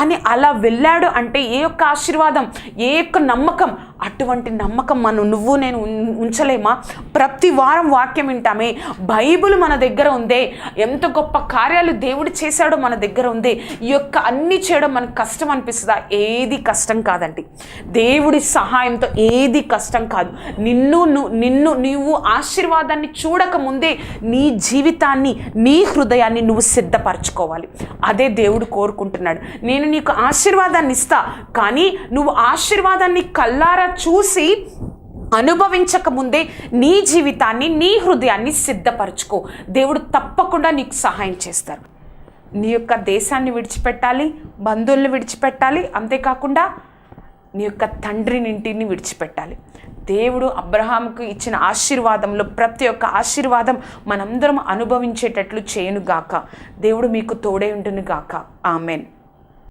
అని అలా వెళ్ళాడు అంటే ఏ యొక్క ఆశీర్వాదం ఏ యొక్క నమ్మకం అటువంటి నమ్మకం మనం నువ్వు నేను ఉం- ఉంచలేమా? ప్రతి వారం వాక్యం వింటామే. బైబిల్ మన దగ్గర ఉందే. ఎంత గొప్ప కార్యాలు దేవుడు చేశాడో మన దగ్గర ఉంది. ఈ యొక్క అన్ని చేయడం మనకు కష్టం అనిపిస్తుందా? ఏది కష్టం కాదండి. దేవుడి సహాయంతో ఏది కష్టం కాదు. నిన్ను ను- నిన్ను నీవు ఆశీర్వాదాన్ని చూడక ముందే నీ జీవితాన్ని నీ హృదయాన్ని నువ్వు సిద్ధపరచుకోవాలి. అదే దేవుడు కోరుకుంటున్నాడు. నేను నీకు ఆశీర్వాదాన్ని ఇస్తా. కానీ నువ్వు ఆశీర్వాదాన్ని కల్లారా చూసి అనుభవించక ముందే నీ జీవితాన్ని నీ హృదయాన్ని సిద్ధపరచుకో. దేవుడు తప్పకుండా నీకు సహాయం చేస్తారు. నీ యొక్క దేశాన్ని విడిచిపెట్టాలి బంధువుల్ని విడిచిపెట్టాలి అంతేకాకుండా నీ యొక్క తండ్రిని ఇంటిని విడిచిపెట్టాలి. దేవుడు అబ్రహాంకు ఇచ్చిన ఆశీర్వాదంలో ప్రతి ఒక్క ఆశీర్వాదం మనందరం అనుభవించేటట్లు చేయనుగాక. దేవుడు మీకు తోడే ఉండును గాక ఆమెన్.